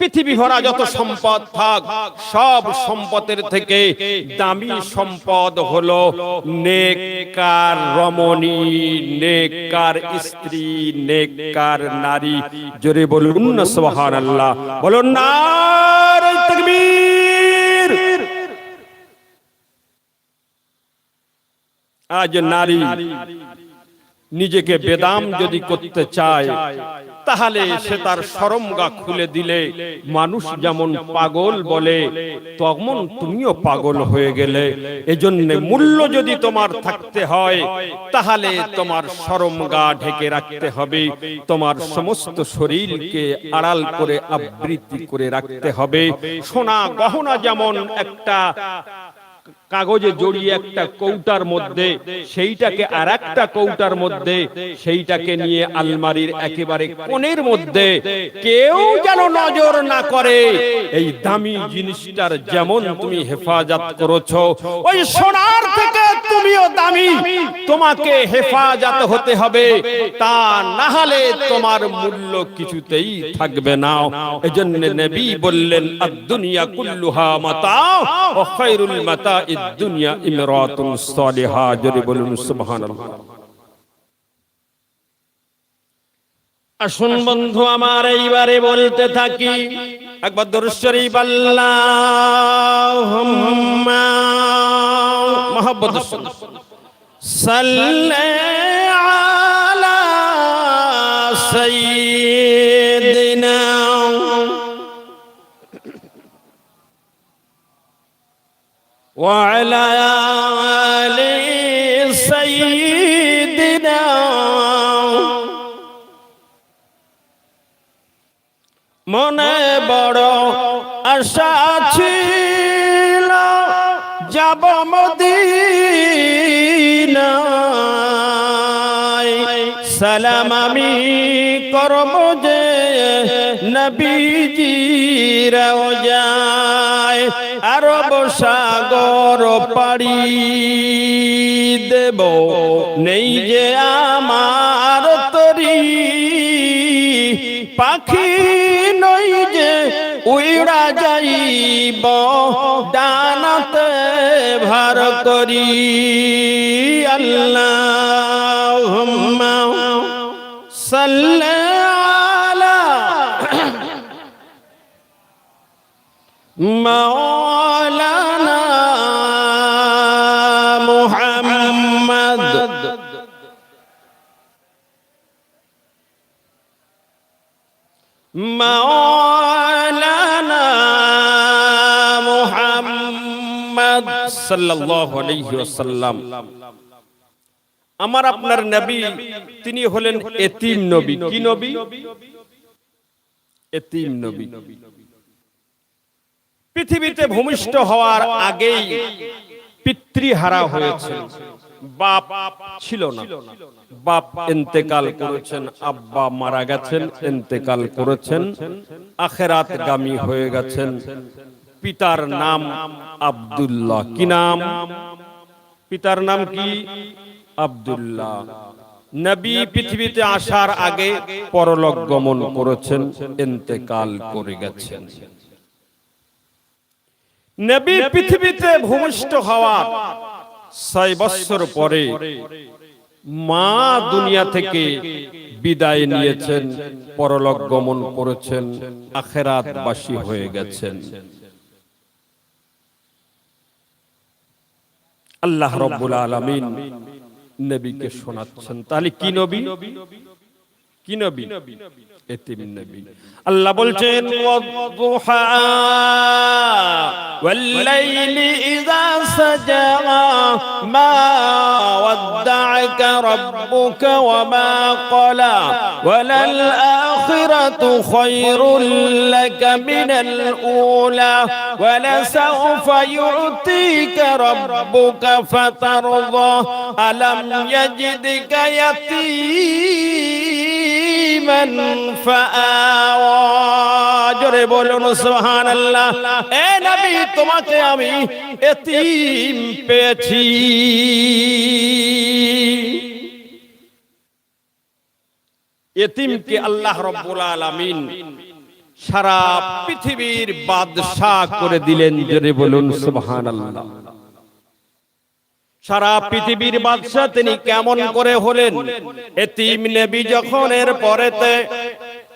পৃথিবী ভরা যত সম্পদ থাক, সব সম্পদের থেকে দামি সম্পদ হলো নেককার রমণী, নেককার স্ত্রী, নেককার নারী। জোরে বলুন না, সুবহানাল্লাহ। বলুন না আজ নারী নিজেকে বেদাম যদি করতে চায় তাহলে সে তার সরমগা খুলে দিলে মানুষ যেমন পাগল বলে তখন তুমিও পাগল হয়ে গেলে। এজন্য মূল্য যদি তোমার থাকতে হয় তাহলে তোমার সরমগা ঢেকে রাখতে হবে। তোমার সমস্ত শরীরকে আড়াল করে আবৃত্তি করে রাখতে হবে। সোনা গহনা যেমন একটা কাগজে জড়িয়ে একটা কৌটার মধ্যে, সেইটাকে আর একটা কৌটার মধ্যে, সেইটাকে নিয়ে আলমারির একেবারে কোণের মধ্যে কেউ যেন নজর না করে। এই দামি জিনিসটার যেমন তুমি হেফাজত করেছ, ওই সোনার থেকে তুমিও দামি। তোমাকে হেফাজত হতে হবে, তা না হলে তোমার মূল্য কিছুতেই থাকবে না। এজন্য নবী বললেন, আদ-দুনিয়া কুল্লুহা মাতা, ও খায়রুল মাতা দুনিয়া ইমরাতুন সালিহা, যদি বলুন সুবহানাল্লাহ। আসুন বন্ধু, আমার এইবারে বলতে থাকি, একবার দরশ্বরী বাল্লাহুম্মা মোহাম্মদ সাল্লি আলা সাইয়্যিদিনা وعلى آل سيدنا মনে বড় আশা ছিল যাব মদিনায় সালাম আমি করব যে নবীজিরাও যায় আরব সাগর পাড়ি দেব। নেই যে আমার তরি পাখি, নই যে উইড়া যাইব। ডানাতে ভার করি আল্লাহ সাল্লাল্লাহ مولانا محمد مولانا محمد صلى الله عليه وسلم আমার আপনার নবী তিনি হলেন এতিম নবী কি নবী এতিম নবী পৃথিবীতে ভূমিষ্ঠ হওয়ার আগেই পিতৃহারা হয়েছে। বাপ ছিল না। বাপ ইন্তেকাল করেছেন, আব্বা মারা গেছেন, ইন্তেকাল করেছেন আখেরাত গামী হয়ে গেছেন। পিতার নাম আব্দুল্লাহ। কি নাম? পিতার নাম কি? আব্দুল্লাহ। নবী পৃথিবীতে আসার আগে পরলোক গমন করেছেন, ইন্তেকাল করে গেছেন। নবী পৃথিবীতে ভূমিষ্ঠ হওয়া ছয় বৎসর পরে মা দুনিয়া থেকে বিদায় নিয়েছেন পরলোক গমন করেছেন আখেরাত বাসী হয়ে গেছেন। আল্লাহ রব্বুল আলামিন নবীকে শোনাচ্ছেন। তাহলে কি নবী? কি নবী এতিম নবী আল্লাহ বলছেন ওয়াদুহা ওয়াল্লাইলি ইযা সাজা মা ওয়াদ্দাআকা রাব্বুকা ওয়া মা ক্বালা ওয়ালাল আখিরাতু খায়রুল লাকা মিনাল উলা ওয়ালাসাউফা ইউতিকা রাব্বুকা ফাতারদা আলাম ইয়াজিদকা ফাআওয়া জোরে বলুন, সুবহানাল্লাহ। এ নবী, তোমাকে আমি এতিম পেয়েছি। এতিমকে আল্লাহ রব্বুল আলামিন সারা পৃথিবীর বাদশাহ করে দিলেন। জোরে বলুন, সুবহানাল্লাহ। সারা পৃথিবীর বাদশাহ তিনি কেমন করে হলেন? এতিম নবী যখন এর পরেতে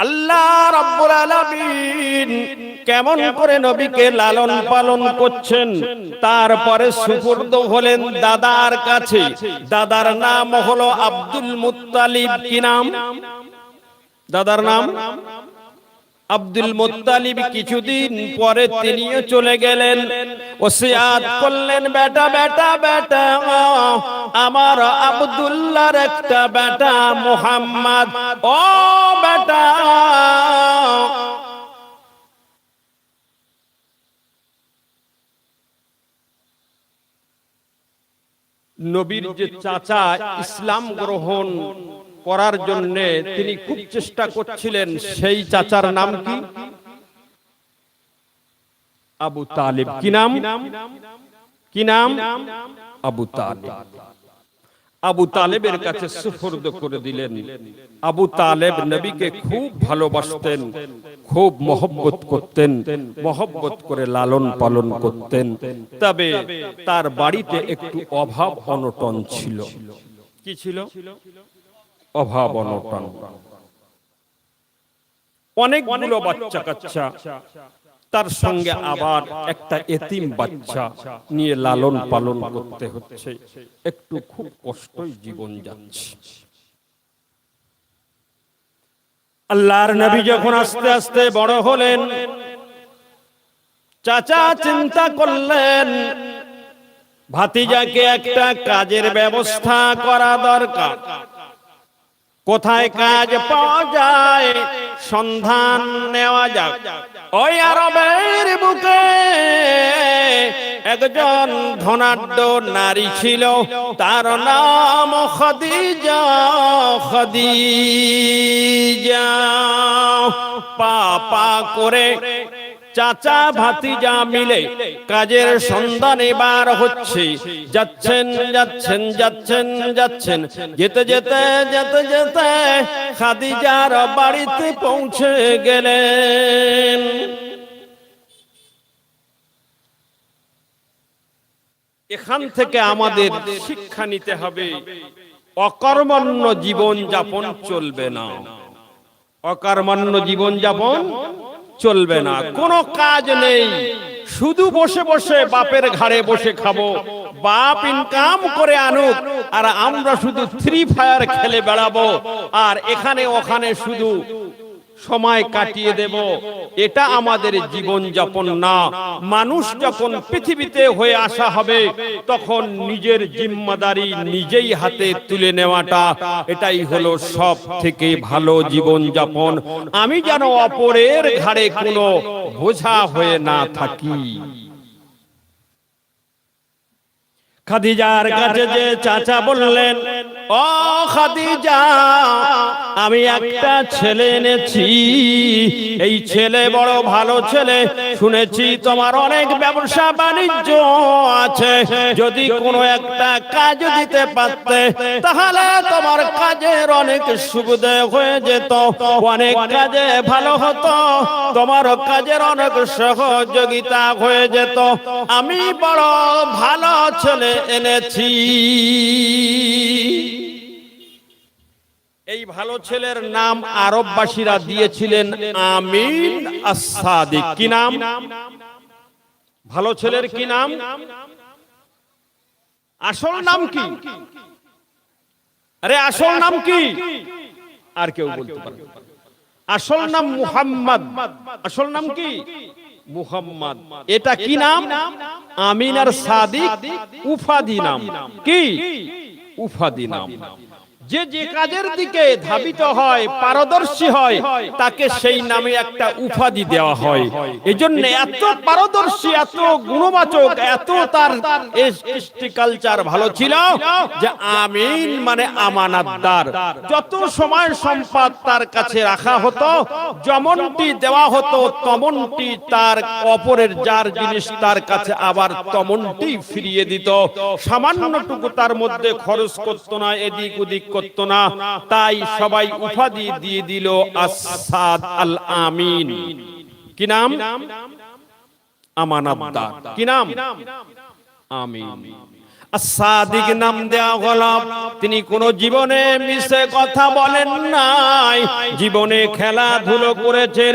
আল্লাহ রাব্বুল আলামিন কেমন করে নবীকে লালন পালন করছেন? তারপরে সুপুর্দ হলেন দাদার কাছে। দাদার নাম হলো আব্দুল মুত্তালিব। কি নাম? দাদার নাম? আব্দুল মুত্তালিব কিছুদিন পরে তিনিও চলে গেলেন। ও ওসিয়াত করলেন, বেটা বেটা বেটা, আমার আব্দুল্লাহর একটা বেটা মুহাম্মদ। ও বেটা, নবীর যে চাচা ইসলাম গ্রহণ করার জন্য তিনি খুব চেষ্টা করছিলেন। সেই চাচার নাম কি? আবু তালিব। কি নাম? কি নাম? আবু তালিব। আবু তালেবের কাছে সুফর্দ করে দিলেন। আবু তালেব নবীকে খুব ভালোবাসতেন। খুব মহব্বত করতেন। মহব্বত করে লালন পালন করতেন। তবে তার বাড়িতে একটু অভাব অনটন ছিল? কি ছিল? অভাব অনটন অনেকগুলো বাচ্চা কাচ্চা তার সঙ্গে আবার একটা এতিম বাচ্চা নিয়ে লালন পালন করতে হচ্ছে। একটু খুব কষ্টই জীবন যাচ্ছে। আল্লাহর নবী যখন আস্তে আস্তে বড় হলেন, চাচা চিন্তা করলেন, ভাতিজাকে একটা কাজের ব্যবস্থা করা দরকার। কোথায় কাজ পাওয়া যায়? সন্ধান নেওয়া যাক। ওই আরবের বুকে একজন ধনাঢ্য নারী ছিল। তার নাম খদিজা খদিজা। পা পা করে চাচা ভাতিজা মিলে কাজের সন্ধানে বার হচ্ছে। যাচ্ছেন যাচ্ছেন যাচ্ছেন যাচ্ছেন। যেতে যেতে যেতে যেতে খাদিজার বাড়িতে পৌঁছে গেলেন। এখান থেকে আমাদের শিক্ষা নিতে হবে। অকর্মণ্য জীবন যাপন চলবে না। অকর্মণ্য জীবন যাপন চলবে না। কোনো কাজ নেই। শুধু বসে বসে বাপের ঘাড়ে বসে খাব। বাপ ইনকাম করে আনুক আর আমরা শুধু ফ্রি ফায়ার খেলে বেড়াবো। আর এখানে ওখানে শুধু সময় কাটিয়ে দেব। এটা আমাদের জীবন যাপন না। মানুষ যখন পৃথিবীতে হয়ে আসা হবে তখন নিজের জিম্মাদারি নিজেই হাতে তুলে নেওয়াটা। এটাই হলো সব থেকে ভালো জীবন যাপন। আমি যেন অপরের ঘাড়ে কোনো বোঝা হয়ে না থাকি। খাদিজার কাছে যে চাচা বললেন ও খাদিজা, আমি একটা ছেলে এনেছি। এই ছেলে বড় ভালো ছেলে, শুনেছি তোমার অনেক ব্যবসা বাণিজ্য আছে। যদি কোনো একটা কাজ দিতে পারতে, তাহলে তোমার কাজের অনেক সুবিধা হয়ে যেত। অনেক কাজে ভালো হতো, তোমার কাজের অনেক সহযোগিতা হয়ে যেত। আমি বড় ভালো ছেলে এনেছি। এই ভালো ছেলের নাম আরববাসীরা দিয়েছিলেন আমিন আসাদিক কি নাম? ভালো ছেলের কি নাম? আসল নাম কি? আরে আসল নাম কি? আর কেউ বলতে পারে আসল নাম মুহাম্মদ। আসল নাম কি? মুহাম্মদ। এটা কি নাম? আমিন আর সাদিক উফাদি নাম। কি? উফাদি নাম। যে যে কাজের দিকে ধাবিত হয় পারদর্শী হয় তাকে সেই নামে একটা উপাধি দেওয়া হয়। এই জন্য এত পারদর্শী এত গুণবাচক এত তার কালচার ভালো ছিল যে আমিন মানে আমানাতদার। যত সময় সম্পদ তার কাছে রাখা হতো যেমনটি দেওয়া হতো তমনটি তার অপরের যার জিনিস তার কাছে আবার তমনটি ফিরিয়ে দিত। সামান্যটুকু তার মধ্যে খরচ করতো না এদিক ওদিক করত না তাই সবাই উপাধি দিয়ে দিল আসাদ আল আমিন কি নাম? আমানাদ্দার কি নাম? আমিন। সাদিক নাম দেওয়া হল তিনি কোন জীবনে মিশে কথা বলেন নাই। জীবনে খেলাধুলো করেছেন।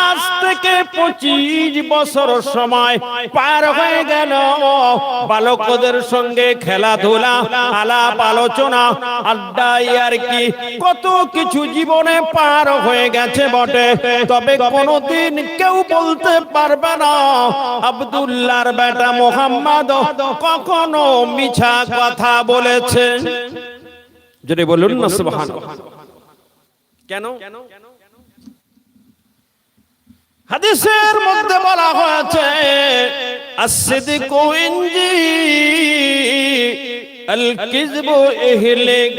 আজ থেকে পঁচিশ বছর সময় পার হয়ে গেল। বালকদের সঙ্গে খেলাধুলা, আলাপ আলোচনা আড্ডাই আর কি। কত কিছু জীবনে পার হয়ে গেছে বটে। তবে কোনদিন কেউ বলতে পারবে না, আব্দুল্লাহর বেটা মোহাম্মদ কখনো মিছা কথা বলেছে। যদি বলুন না সুবহান কেন? হাদিসের মধ্যে বলা হয়েছে আসিদিক ইনজি আল কিযবু ইহলিক।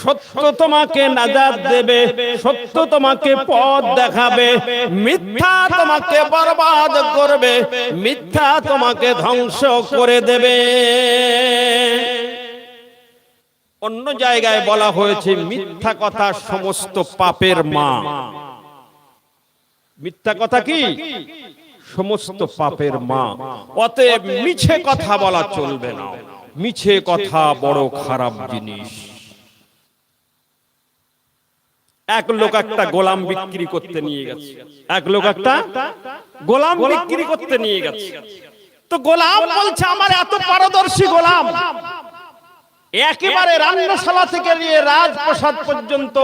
সত্য তোমাকে নাজাত দেবে, সত্য তোমাকে পথ দেখাবে, মিথ্যা তোমাকে বরবাদ করবে, মিথ্যা তোমাকে ধ্বংস করে দেবে। অন্য জায়গায় বলা হয়েছে, মিথ্যা কথা সমস্ত পাপের মা। মিথ্যা কথা কি? সমস্ত পাপের মা। অতএব মিছে কথা বলা চলবে না। মিছে কথা বড় খারাপ জিনিস। এক লোক একটা গোলাম বিক্রি করতে নিয়ে গেছে। এক লোক একটা গোলাম বিক্রি করতে নিয়ে গেছে। তো গোলাম বলছে আমার এত পারদর্শী গোলাম। একেবারে রান্নাশালা থেকে নিয়ে রাজপ্রসাদ পর্যন্ত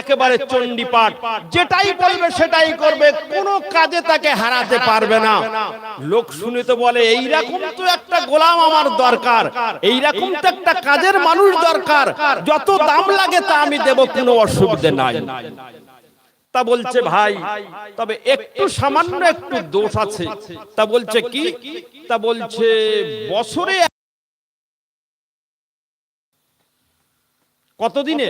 একেবারে চণ্ডীপাঠ। যেটাই বলবে সেটাই করবে, কোনো কাজে তাকে হারাতে পারবে না। লোক শুনে তো বলে, এইরকম তো একটা গোলাম আমার দরকার, এইরকম তো একটা কাজের মানুষ দরকার, যত দাম লাগে তা আমি দেব, কোনো অসুবিধে নাই। তা বলছে, ভাই, তবে একটু সামান্য একটু দোষ আছে। তা বলছে, কি? তা বলছে, বছরে কতদিনে?